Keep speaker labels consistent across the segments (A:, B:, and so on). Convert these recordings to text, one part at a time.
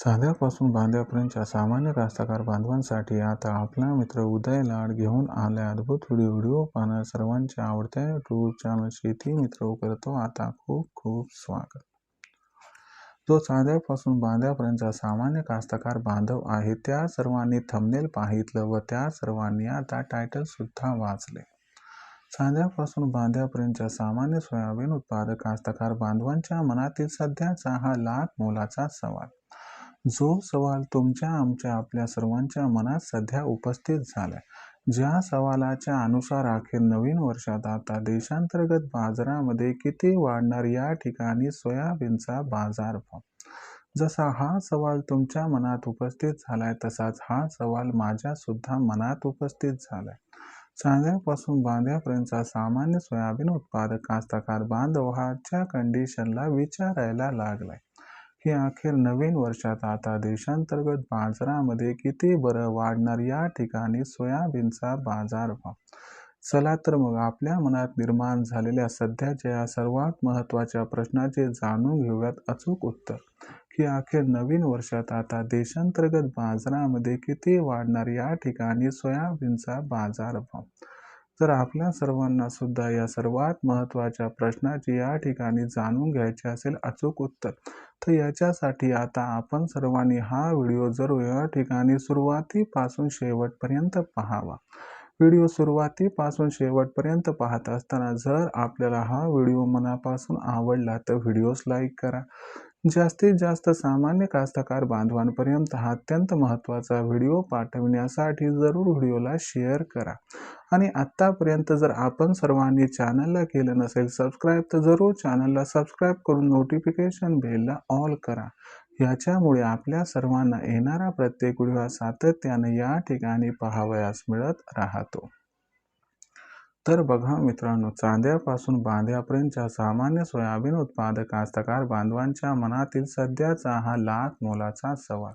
A: साध्यापासून बांध्यापर्यंतच्या सामान्य कास्तकार बांधवांसाठी आता आपला मित्र उदय लाड घेऊन आलाय. अद्भुत व्हिडिओ व्हिडिओ पाहणार सर्वांच्या आवडत्या यूट्यूब चॅनल शेती मित्र करतो आता खूप खूप स्वागत. जो साध्यापासून बांध्यापर्यंतचा सामान्य कास्तकार बांधव आहे त्या सर्वांनी थंबनेल पाहितलं व त्या सर्वांनी आता टायटल सुद्धा वाचले साध्यापासून बांध्यापर्यंतच्या सामान्य सोयाबीन उत्पादक कास्तकार बांधवांच्या मनातील सध्याचा हा लाख मोलाचा सवाल. जो सवाल तुमच्या आमच्या आपल्या सर्वांच्या मनात सध्या उपस्थित झालाय. ज्या सवालाच्या अनुसार अखेर नवीन वर्षात आता देशांतर्गत बाजारामध्ये किती वाढणार या ठिकाणी सोयाबीनचा बाजारभाव जसा हा सवाल तुमच्या मनात उपस्थित झालाय तसाच हा सवाल माझ्या सुद्धा मनात उपस्थित झालाय. चांद्यापासून बांध्यापर्यंतचा सामान्य सोयाबीन उत्पादक कास्तकार बांधव हाच्या कंडिशनला विचारायला लागलाय. हे अखेर नवीन वर्षात आता देशांतर्गत बाजारामध्ये किती बरं वाढणार या ठिकाणी सोयाबीनचा बाजारभाव चला तर मग आपल्या मनात निर्माण झालेल्या सध्याच्या या सर्वात महत्त्वाच्या प्रश्नाचे जाणून घेऊयात अचूक उत्तर. की अखेर नवीन वर्षात आता देशांतर्गत बाजारामध्ये किती वाढणार या ठिकाणी सोयाबीनचा बाजारभाव तर आपल्या सर्वांना सुद्धा या सर्वात महत्त्वाच्या प्रश्नाची या ठिकाणी जाणून घ्यायचे असेल अचूक उत्तर. तर याच्यासाठी आता आपण सर्वांनी हा व्हिडिओ जरूर या ठिकाणी सुरुवातीपासून शेवटपर्यंत पाहावा. व्हिडिओ सुरुवातीपासून शेवटपर्यंत पाहत असताना जर आपल्याला हा व्हिडिओ मनापासून आवडला तर व्हिडिओस लाईक करा. जास्तीत जास्त सामान्य कास्तकार बांधवांपर्यंत हा अत्यंत महत्त्वाचा व्हिडिओ पाठविण्यासाठी जरूर व्हिडिओला शेअर करा. आणि आत्तापर्यंत जर आपण सर्वांनी चॅनलला केलं नसेल सबस्क्राईब तर जरूर चॅनलला सबस्क्राईब करून नोटिफिकेशन बेलला ऑल करा. याच्यामुळे आपल्या सर्वांना येणारा प्रत्येक व्हिडिओ सातत्याने या ठिकाणी पाहावयास मिळत राहतो. तर बघा मित्रांनो चांद्यापासून बांध्यापर्यंतच्या सामान्य सोयाबीन उत्पादक कास्तकार बांधवांच्या मनातील सध्याचा हा लाख मोलाचा सवाल.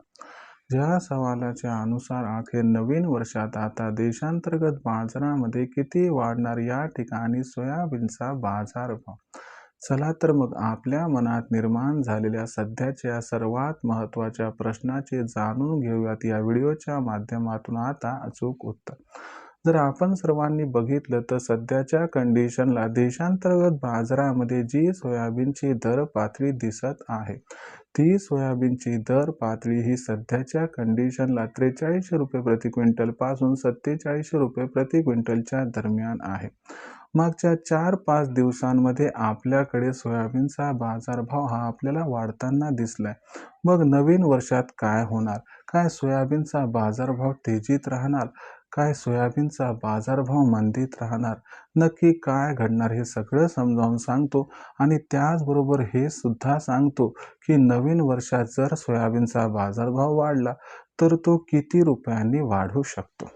A: ज्या सवालाच्या अनुसार अखेर नवीन वर्षात आता देशांतर्गत बाजारामध्ये किती वाढणार या ठिकाणी सोयाबीनचा बाजारभाव? चला तर मग आपल्या मनात निर्माण झालेल्या सध्याच्या सर्वात महत्त्वाच्या प्रश्नाचे जाणून घेऊयात या व्हिडिओच्या माध्यमातून. आता अचूक उत्तर. जर आपण सर्वांनी बघितलं तर सध्याच्या कंडिशनला देशांतर्गत बाजारामध्ये जी सोयाबीनची दर पातळी दिसत आहे ती सोयाबीनची दर पातळी ही सध्याच्या कंडिशनला त्रेचाळीसशे रुपये प्रति क्विंटलपासून सत्तेचाळीसशे रुपये प्रति क्विंटलच्या दरम्यान आहे. मागच्या चार पाच दिवसांमध्ये आपल्याकडे सोयाबीनचा बाजारभाव हा आपल्याला वाढताना दिसलाय. मग नवीन वर्षात काय होणार? काय सोयाबीनचा बाजारभाव तेजीत राहणार? काय सोयाबीनचा बाजारभाव मंदीत राहणार? नक्की काय घडणार हे सगळं समजावून सांगतो आणि त्याचबरोबर हे सुद्धा सांगतो की नवीन वर्षात जर सोयाबीनचा बाजारभाव वाढला तर तो किती रुपयांनी वाढू शकतो?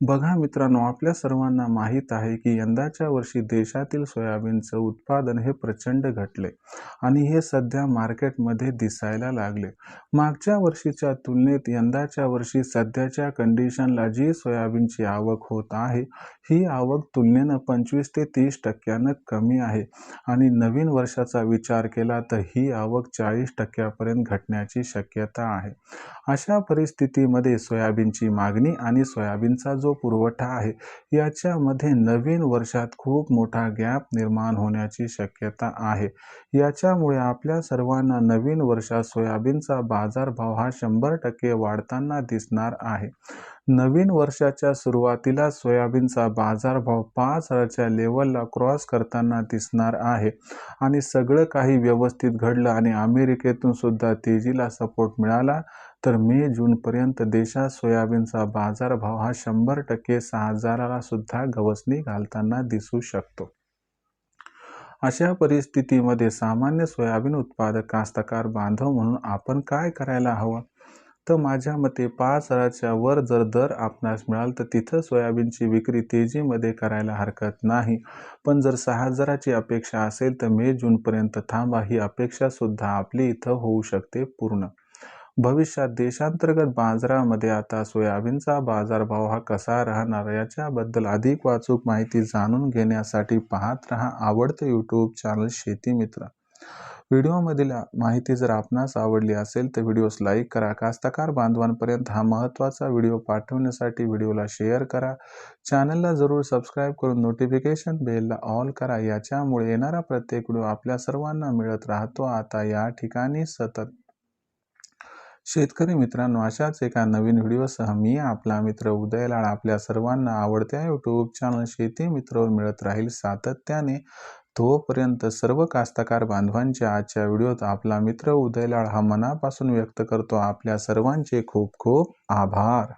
A: बघा मित्रांनो आपल्या सर्वांना माहीत आहे की यंदाच्या वर्षी देशातील सोयाबीनचं उत्पादन हे प्रचंड घटले आणि हे सध्या मार्केटमध्ये दिसायला लागले. मागच्या वर्षीच्या तुलनेत यंदाच्या वर्षी सध्याच्या कंडिशनला जी सोयाबीनची आवक होत आहे ही आवक तुलनेनं पंचवीस ते तीस टक्क्यानं कमी आहे आणि नवीन वर्षाचा विचार केला तर ही आवक चाळीस टक्क्यापर्यंत घटण्याची शक्यता आहे. अशा परिस्थितीमध्ये सोयाबीनची मागणी आणि सोयाबीनचा जो पुरवठा आहे याच्यामध्ये नवीन वर्षात खूप मोठा गॅप निर्माण होण्याची शक्यता आहे. याच्यामुळे आपल्या सर्वांना नवीन वर्षात सोयाबीनचा बाजारभाव हा शंभर टक्के वाढताना दिसणार आहे. नवीन वर्षाच्या सुरुवातीला सोयाबीनचा बाजारभाव पाच हजारच्या लेवलला क्रॉस करताना दिसणार आहे आणि सगळं काही व्यवस्थित घडलं आणि अमेरिकेतून सुद्धा तेजीला सपोर्ट मिळाला तर मे जूनपर्यंत देशात सोयाबीनचा बाजारभाव हा शंभर टक्के सहा हजाराला सुद्धा गवसणी घालताना दिसू शकतो. अशा परिस्थितीमध्ये सामान्य सोयाबीन उत्पादक कास्तकार बांधव म्हणून आपण काय करायला हवं? तर माझ्या मते पाच हजाराच्या वर जर दर आपणास मिळाल तर तिथं सोयाबीनची विक्री तेजीमध्ये करायला हरकत नाही. पण जर सहा हजाराची अपेक्षा असेल तर मे जूनपर्यंत थांबा ही अपेक्षासुद्धा आपली इथं होऊ शकते पूर्ण. भविष्यात देशांतर्गत बाजारामध्ये आता सोयाबीनचा बाजारभाव हा कसा राहणार याच्याबद्दल अधिक वाचूक माहिती जाणून घेण्यासाठी पाहत रहा आवडतं यूट्यूब चॅनल शेती मित्र. व्हिडिओमधील माहिती जर आपणास आवडली असेल तर व्हिडिओस लाईक करा कास्तकार बांधवांपर्यंत हा महत्त्वाचा व्हिडिओ पाठवण्यासाठी व्हिडिओला शेअर करा. चॅनलला जरूर सबस्क्राईब करून नोटिफिकेशन बेलला ऑल करा. याच्यामुळे येणारा प्रत्येक व्हिडिओ आपल्या सर्वांना मिळत राहतो. आता या ठिकाणी सतत शेतकरी मित्रांनो अशाच एका नवीन व्हिडिओसह मी आपला मित्र उदयलाळ आपल्या सर्वांना आवडत्या यूट्यूब चॅनल शेती मित्रवर मिळत राहील सातत्याने. तोपर्यंत सर्व कास्तकार बांधवांच्या आजच्या व्हिडिओत आपला मित्र उदयलाळ हा मनापासून व्यक्त करतो. आपल्या सर्वांचे खूप खूप आभार.